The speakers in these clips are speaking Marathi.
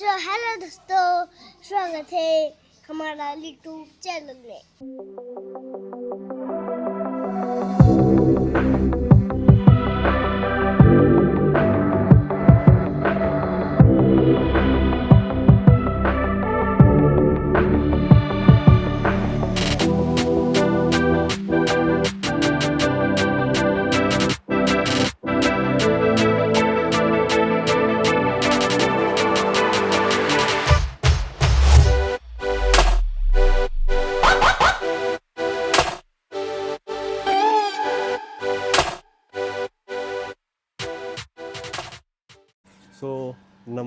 सो हेलो दोस्तों स्वागत है हमारा यूट्यूब चैनल में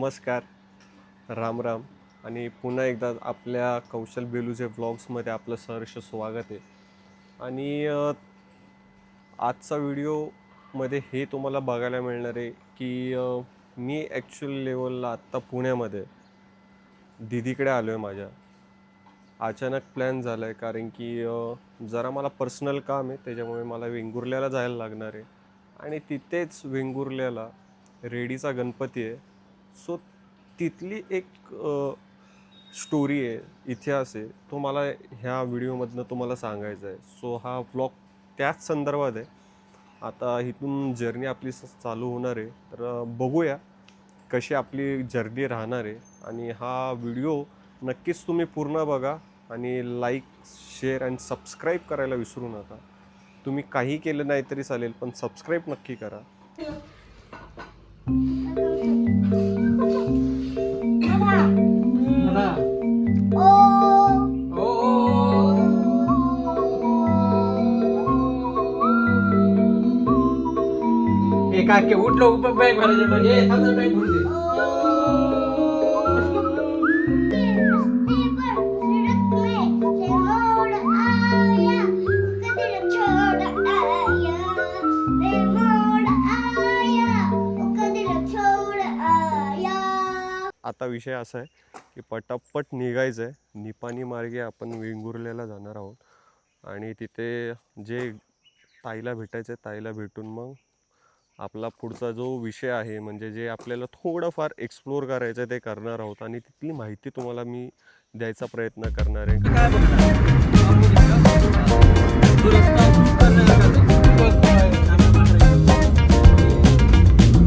नमस्कार. राम राम. आणि पुन्हा एकदा आपल्या कौशल बेलूचे व्लॉग्समध्ये आपलं सहर्ष स्वागत आहे. आणि आजचा व्हिडिओमध्ये हे तुम्हाला बघायला मिळणार आहे की मी ॲक्च्युअल लेवलला आत्ता पुण्यामध्ये दिदीकडे आलो आहे माझ्या. अचानक प्लॅन झाला आहे कारण की जरा मला पर्सनल काम आहे त्याच्यामुळे मला वेंगुर्ल्याला जायला लागणार आहे. आणि तिथेच वेंगुर्ल्याला रेडीचा गणपती आहे. सो तिथली एक स्टोरी आहे इतिहास आहे तो मला ह्या व्हिडिओमधनं तुम्हाला सांगायचा आहे. सो हा व्लॉग त्याच संदर्भात आहे. आता इथून जर्नी आपली चालू होणार आहे. तर बघूया कशी आपली जर्नी राहणार आहे. आणि हा व्हिडिओ नक्कीच तुम्ही पूर्ण बघा आणि लाईक शेअर आणि सबस्क्राईब करायला विसरू नका. तुम्ही काही केलं नाही तरी चालेल पण सबस्क्राईब नक्की करा. काके उठलो उप बॅग भरायचे पण थांब बॅग भरू दे आता विषय असा आहे की पटापट निघायचं आहे निपाणी मार्गे आपण वेंगुर्ल्याला जाणार आहोत. आणि तिथे जे ताईला भेटायचं आहे ताईला भेटून मग आपला पुढचा जो विषय आहे म्हणजे जे आपल्याला थोडंफार एक्सप्लोअर करायचं आहे ते करणार आहोत आणि तिथली माहिती तुम्हाला मी द्यायचा प्रयत्न करणार आहे.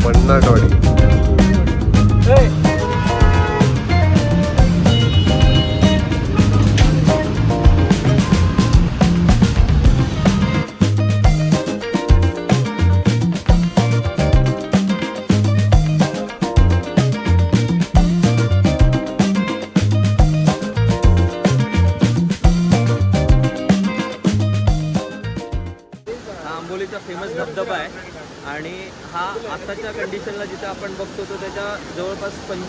पन्नाटवाडी आत्ताच्या कंडिशनला जिथं आपण बघतो तर त्याच्या जवळपास पं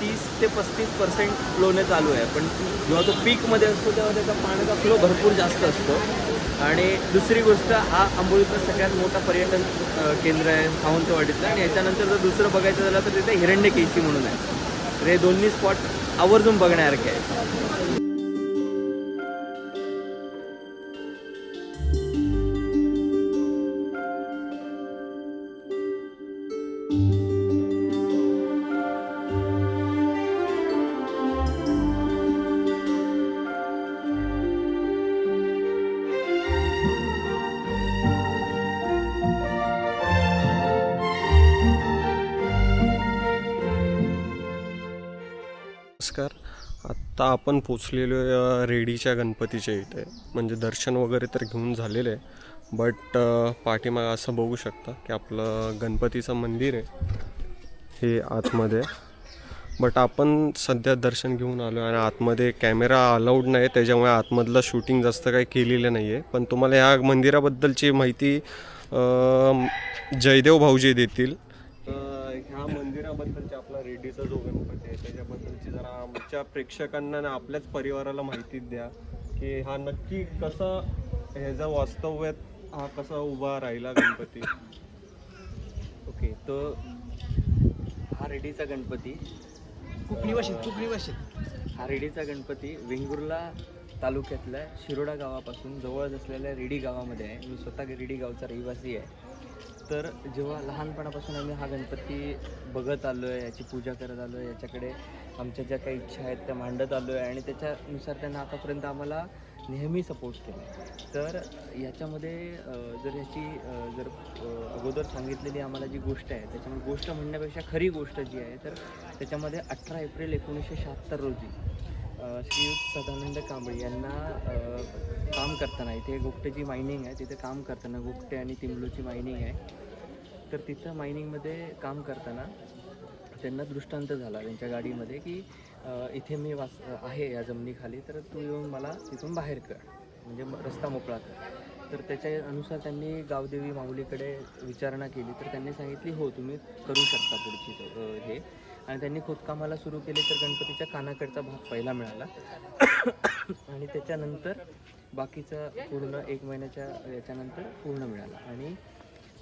तीस ते पस्तीस पर्सेंट फ्लोने चालू आहे. पण जेव्हा तो पीकमध्ये असतो तेव्हा त्याचा पाण्याचा फ्लो भरपूर जास्त असतो. आणि दुसरी गोष्ट हा आंबोळीचा सगळ्यात मोठा पर्यटन केंद्र आहे सावंतवाडीचं आणि याच्यानंतर जर दुसरं बघायचं झालं तर तिथे हिरण्यकेशी म्हणून आहे. तर हे दोन्ही स्पॉट आवर्जून बघण्यासारखे आहे नमस्कार. आत्ता आपण पोचलेलो आहे रेडीच्या गणपतीच्या इथे. म्हणजे दर्शन वगैरे तर घेऊन झालेलं आहे बट पाठीमागं असं बघू शकता की आपलं गणपतीचं मंदिर आहे हे आतमध्ये. बट आपण सध्या दर्शन घेऊन आलो आणि आतमध्ये कॅमेरा अलाउड नाही त्याच्यामुळे आतमधलं शूटिंग जास्त काही केलेलं नाही आहे. पण तुम्हाला ह्या मंदिराबद्दलची माहिती जयदेव भाऊजी देतील ह्या मंदिराबद्दलचा आपला रेड्डीचा जो गणपती आहे त्याच्याबद्दलची जरा आमच्या प्रेक्षकांना आणि आपल्याच परिवाराला माहिती द्या की हा नक्की कसा ह्याचा वास्तव्यात हा कसा उभा राहिला गणपती. ओके तो हा रेडीचा गणपती. कुकणी भाषेत कुकणी भाषेत हा रेडीचा गणपती वेंगुर्ला तालुक्यातल्या शिरोडा गावापासून जवळच असलेल्या रेडी गावामध्ये आहे. मी स्वतः रेडी गावचा रहिवासी आहे. तर जेव्हा लहानपणापासून आम्ही हा गणपती बघत आलो आहे याची पूजा करत आलो आहे याच्याकडे आमच्या ज्या काही इच्छा आहेत त्या मांडत आलो आहे आणि त्याच्यानुसार त्यांना आतापर्यंत आम्हाला नेहमी सपोर्ट केला तर याच्यामध्ये जर याची जर अगोदर सांगितलेली आम्हाला जी गोष्ट आहे त्याच्यामध्ये गोष्ट म्हणण्यापेक्षा खरी गोष्ट जी आहे तर त्याच्यामध्ये अठरा एप्रिल एकोणीसशे शहात्तर रोजी श्रीयुत सदानंद कांबळे यांना काम करताना इथे गुप्तेची मायनिंग आहे तिथे काम करताना गुप्ते आणि तिमलूची मायनिंग आहे. तर तिथं मायनिंगमध्ये काम करताना त्यांना दृष्टांत झाला त्यांच्या गाडीमध्ये की इथे मी वास आहे या जमिनीखाली तर तू येऊन मला तिथून बाहेर कर म्हणजे म- रस्ता मोकळा कर. तर त्याच्या अनुसार त्यांनी गावदेवी माऊलीकडे विचारणा केली तर त्यांनी सांगितली हो तुम्ही करू शकता पुढची हे. आणि त्यांनी खोदकामाला सुरू केले तर गणपतीच्या कानाकडचा भाग पहिला मिळाला. आणि त्याच्यानंतर बाकीचा पूर्ण एक महिन्याच्या याच्यानंतर पूर्ण मिळाला. आणि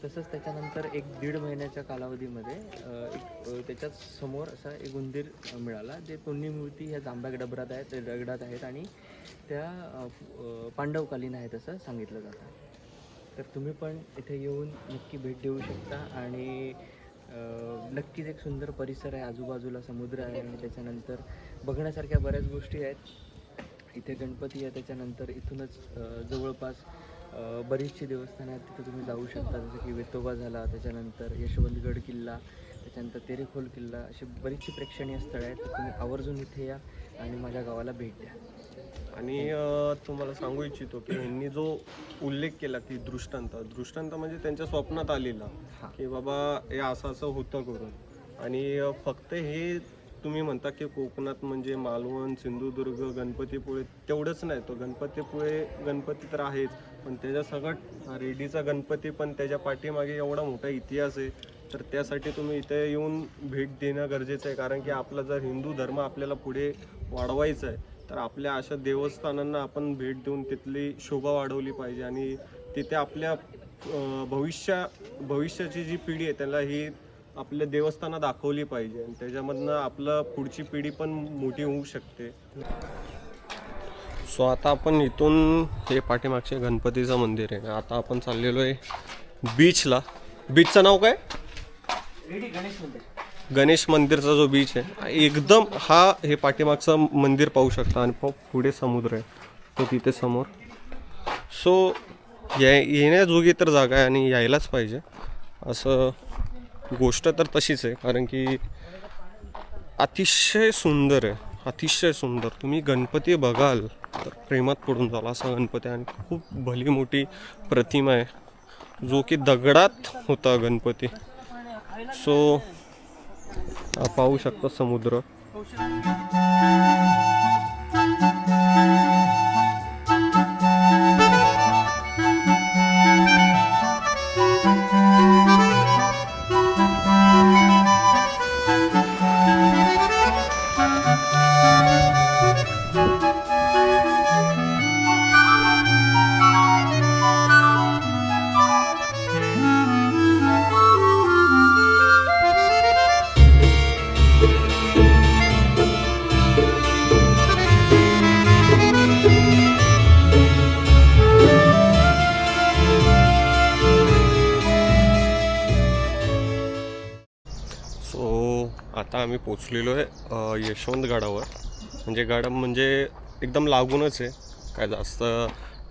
तसंच त्याच्यानंतर एक दीड महिन्याच्या कालावधीमध्ये एक त्याच्यासमोर असा एक उंदीर मिळाला. जे दोन्ही मूर्ती ह्या जांभ्या डबरात आहेत दगडात आहेत आणि त्या पांडवकालीन आहेत असं सांगितलं जातं. तर तुम्ही पण इथे येऊन नक्की भेट देऊ शकता आणि नक्कीच एक सुंदर परिसर आहे आजूबाजूला समुद्र आहे आणि त्याच्यानंतर बघण्यासारख्या बऱ्याच गोष्टी आहेत. इथे गणपती आहे त्याच्यानंतर इथूनच जवळपास बरीचशी देवस्थानं आहेत तिथे तुम्ही जाऊ शकता. जसं की वेतोबा झाला त्याच्यानंतर यशवंतगड किल्ला त्याच्यानंतर तेरेखोल किल्ला अशी बरीचशी प्रेक्षणीय स्थळं आहेत. तर तुम्ही आवर्जून इथे या आणि माझ्या गावाला भेट द्या. आणि तुम्हाला सांगू इच्छितो की यांनी जो उल्लेख केला की दृष्टांत दृष्टांत म्हणजे त्यांच्या स्वप्नात आलेला. की बाबा हे असं असं होतं करून आणि फक्त हे तुम्ही म्हणता की कोकणात म्हणजे मालवण सिंधुदुर्ग गणपतीपुळे तेवढंच नाही तो गणपतीपुळे गणपती तर आहेच पण त्याच्या सगळं हा रेडीचा गणपती पण त्याच्या पाठीमागे एवढा मोठा इतिहास आहे तर त्यासाठी तुम्ही इथे येऊन भेट देणं गरजेचं आहे कारण की आपला जर हिंदू धर्म आपल्याला पुढे वाढवायचा आहे तर आपल्या अशा देवस्थानांना आपण भेट देऊन तिथली शोभा वाढवली पाहिजे आणि तिथे आपल्या भविष्या भविष्याची जी पिढी आहे त्याला ही आपल्या देवस्थानं दाखवली पाहिजे आणि त्याच्यामधनं आपलं पुढची पिढी पण मोठी होऊ शकते. सो आता आपण इथून हे पाठीमागचे गणपतीचं मंदिर आहे. आता आपण चाललेलो आहे बीचला बीचचं नाव काय? गणेश मंदिर. गणेश मंदिरचा जो बीच आहे एकदम हा हे पाठीमागचं मंदिर पाहू शकता आणि पुढे समुद्र आहे तो तिथे समोर. सो या येण्याजोगी तर जागा आहे आणि यायलाच पाहिजे. असं गोष्ट तर तशीच आहे कारण की अतिशय सुंदर आहे अतिशय सुंदर. तुम्ही गणपती बघाल तर प्रेमात पडून जाल असा गणपती आणि खूप भली मोठी प्रतिमा आहे जो की दगडात होता गणपती. सो पाहू शकता समुद्र. आता आम्ही पोचलेलो आहे यशवंत गडावर म्हणजे गड म्हणजे एकदम लागूनच आहे. काय जास्त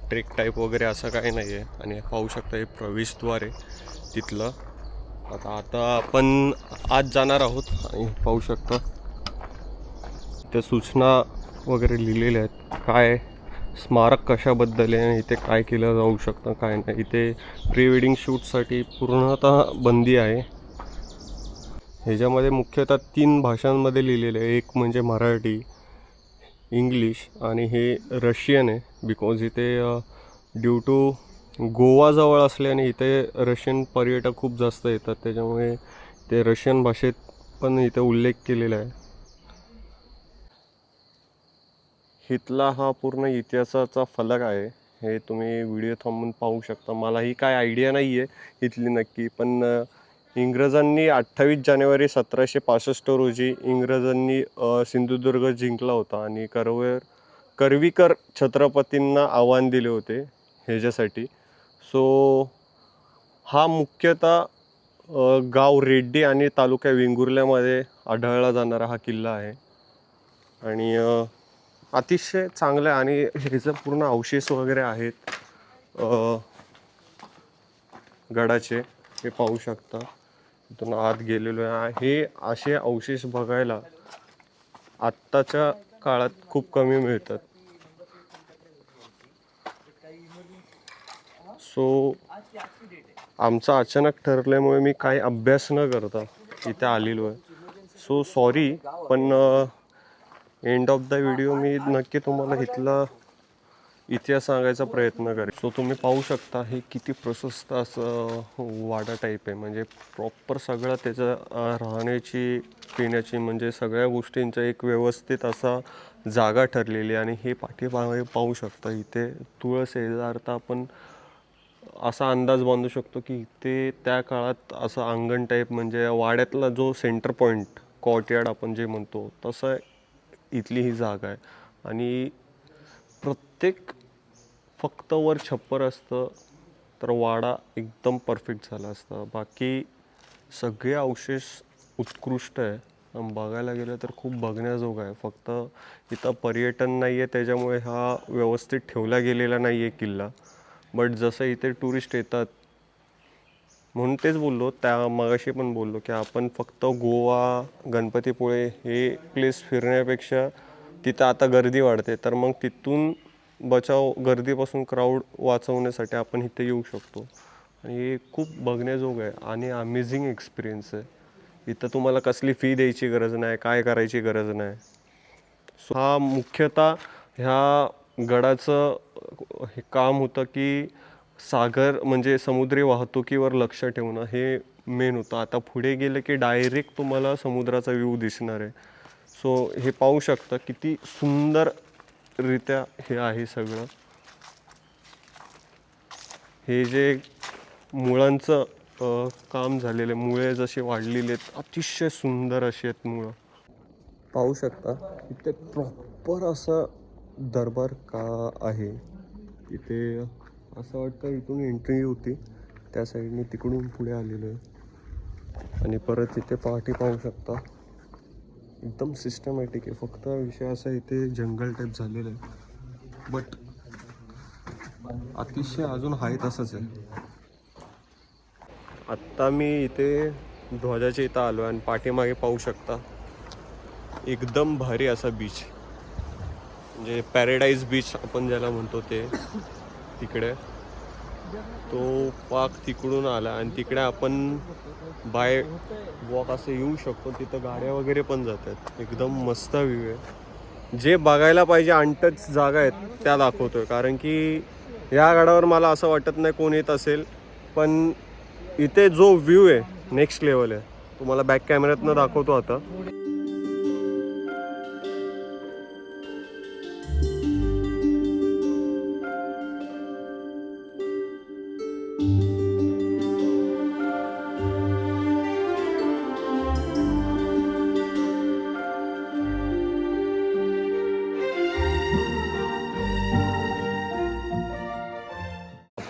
ट्रेक टाईप वगैरे असं काही नाही आहे. आणि पाहू शकता हे प्रवेशद्वार आहे तिथलं. आता आता आपण आज जाणार आहोत आणि पाहू शकता. त्या सूचना वगैरे लिहिलेल्या आहेत. काय स्मारक कशाबद्दल आहे आणि इथे काय केलं जाऊ शकतं काय नाही. इथे प्री वेडिंग शूटसाठी पूर्णतः बंदी आहे. ह्याच्यामध्ये मुख्यतः तीन भाषांमध्ये लिहिलेलं आहे. एक म्हणजे मराठी इंग्लिश आणि हे रशियन आहे. बिकॉज इथे ड्यू टू गोवाजवळ असल्याने इथे रशियन पर्यटक खूप जास्त येतात. त्याच्यामुळे ते रशियन भाषेत पण इथे उल्लेख केलेला आहे. इथला हा पूर्ण इतिहासाचा फलक आहे. हे तुम्ही व्हिडिओ थांबून पाहू शकता. मलाही काय आयडिया नाही आहे इथली नक्की. पण इंग्रजांनी अठ्ठावीस जानेवारी सतराशे पासष्ट रोजी इंग्रजांनी सिंधुदुर्ग जिंकला होता आणि करवेर करवीकर छत्रपतींना आव्हान दिले होते ह्याच्यासाठी. सो हा मुख्यतः गाव रेड्डी आणि तालुक्या वेंगुर्ल्यामध्ये आढळला जाणारा हा किल्ला आहे. आणि अतिशय चांगलं आहे आणि ह्याचं पूर्ण अवशेष वगैरे आहेत गडाचे हे पाहू शकता. इथून आत गेलेलो आहे. हे असे अवशेष बघायला आत्ताच्या काळात खूप कमी मिळतात. सो आमचा अचानक ठरल्यामुळे मी काही अभ्यास न करता इथे आलेलो आहे. सो सॉरी पण एंड ऑफ द व्हिडिओ मी नक्की तुम्हाला इथला इतिहास सांगायचा प्रयत्न करेल सो तुम्ही पाहू शकता हे किती प्रशस्त असं वाडा टाईप आहे. म्हणजे प्रॉपर सगळं त्याचं राहण्याची पिण्याची म्हणजे सगळ्या गोष्टींचा एक व्यवस्थित असा जागा ठरलेली आणि हे पाठीमागे पाहू शकता इथे तुळस येजारता याचा अर्थ आपण असा अंदाज बांधू शकतो की इथे त्या काळात असं अंगण टाईप म्हणजे वाड्यातला जो सेंटर पॉईंट कॉर्टयार्ड आपण जे म्हणतो तसं इथली ही जागा आहे. आणि प्रत्येक फक्त वर छप्पर असतं तर वाडा एकदम परफेक्ट झाला असता. बाकी सगळे अवशेष उत्कृष्ट आहे. बघायला गेलं तर खूप बघण्याजोगं आहे. फक्त इथं पर्यटन नाही आहे त्याच्यामुळे हा व्यवस्थित ठेवला गेलेला नाही आहे किल्ला. बट जसं इथे टुरिस्ट येतात म्हणून तेच बोललो. त्या मगाशी पण बोललो की आपण फक्त गोवा गणपतीपुळे हे प्लेस फिरण्यापेक्षा तिथं आता गर्दी वाढते तर मग तिथून बचाव गर्दीपासून क्राऊड वाचवण्यासाठी आपण इथे येऊ शकतो. आणि हे खूप बघण्याजोग आहे आणि अमेझिंग एक्सपिरियन्स आहे. इथं तुम्हाला कसली फी द्यायची गरज नाही काय करायची गरज नाही. सो हा मुख्यतः ह्या गडाचं हे काम होतं की सागर म्हणजे समुद्री वाहतुकीवर लक्ष ठेवणं हे मेन होतं. आता पुढे गेलं की डायरेक्ट तुम्हाला समुद्राचा व्ह्यू दिसणार आहे. सो हे पाहू शकता किती सुंदररित्या हे आहे सगळं. हे जे मुळांचं काम झालेलं आहे मुळे जसे वाढलेले आहेत अतिशय सुंदर असे आहेत मुळं. पाहू शकता इथे प्रॉपर असं दरबार का आहे. इथे असं वाटतं इथून एंट्री होती. त्या साईडने तिकडून पुढे आलेलो आहे. आणि परत इथे पहाटे पाहू शकता. एकदम सिस्टमॅटिक आहे. फक्त विषय असा इथे जंगल टाईप झालेलं आहे. बट अतिशय अजून आहे तसंच आहे. आत्ता मी इथे ध्वजाच्या इथं आलो आणि पाठीमागे पाहू शकता एकदम भारी असा बीच म्हणजे पॅरेडाईज बीच आपण ज्याला म्हणतो ते तिकडे. तो पाक तिकडून आला आणि तिकडे आपण बाय वॉक असं येऊ शकतो. तिथं गाड्या वगैरे पण जातात. एकदम मस्त व्ह्यू आहे. जे बघायला पाहिजे अनटच जागा आहेत त्या दाखवतोय. कारण की या गाडावर मला असं वाटत नाही कोण येत असेल. पण इथे जो व्ह्यू आहे नेक्स्ट लेवल आहे. तुम्हाला बॅक कॅमेऱ्यातनं दाखवतो आता.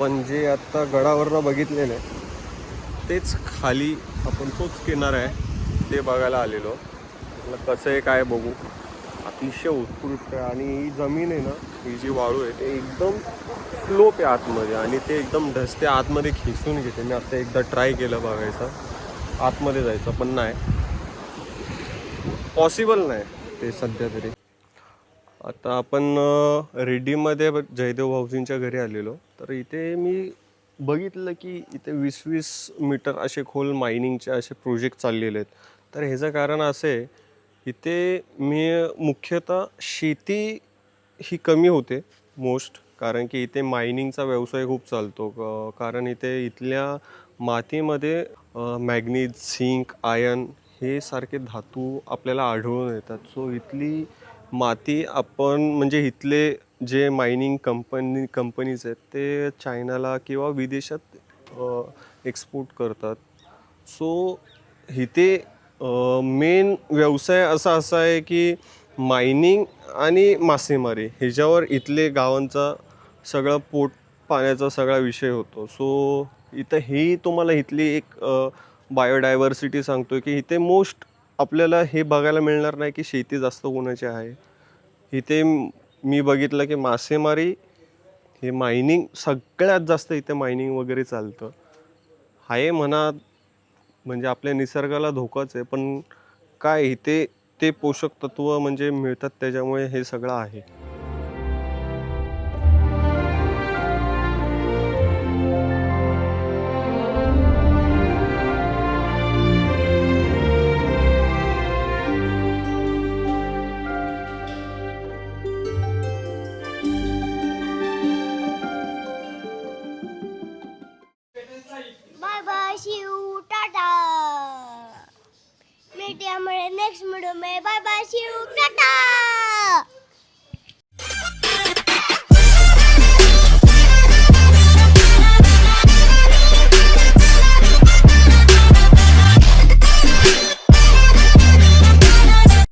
आपण जे आता गडावरनं बघितलेलं आहे तेच खाली आपण तोच किनारा आहे ते बघायला आलेलो. म्हटलं कसं आहे काय बघू. अतिशय उत्कृष्ट आहे आणि ही जमीन आहे ना ही जी वाळू आहे ते एकदम स्लोप आहे आतमध्ये आणि ते एकदम ढसते आतमध्ये खेचून घेते. मी आता एकदा ट्राय केलं बघायचं. आतमध्ये जायचं पण नाही. पॉसिबल नाही ते सध्या तरी. आता आपण रेड्डीमध्ये जयदेव भाऊजींच्या घरी आलेलो. तर इथे मी बघितलं की इथे वीस वीस मीटर असे खोल मायनिंगचे असे प्रोजेक्ट चाललेले आहेत. तर ह्याचं कारण असं आहे इथे मी मुख्यतः शेती ही कमी होते मोस्ट. कारण की इथे मायनिंगचा व्यवसाय खूप चालतो. कारण इथे इथल्या मातीमध्ये मॅग्नीज झिंक आयन हे सारखे धातू आपल्याला आढळून येतात. सो इथली माती आपण म्हणजे इथले जे मायनिंग कंपनी कंपनीज आहेत ते चायनाला किंवा विदेशात एक्सपोर्ट करतात. सो इथे मेन व्यवसाय असा असा आहे की मायनिंग आणि मासेमारी ह्याच्यावर इथले गावांचा सगळा पोट पाण्याचा सगळा विषय होतो. सो इथं ही तुम्हाला इथली एक बायोडायव्हर्सिटी सांगतो की इथे मोस्ट आपल्याला हे बघायला मिळणार नाही की शेती जास्त कोणाची आहे. इथे मी बघितलं की मासेमारी हे मायनिंग सगळ्यात जास्त इथे मायनिंग वगैरे चालतं. आहे म्हणा म्हणजे आपल्या निसर्गाला धोकाच आहे पण काय इथे ते पोषक तत्व म्हणजे मिळतात त्याच्यामुळे हे सगळं आहे.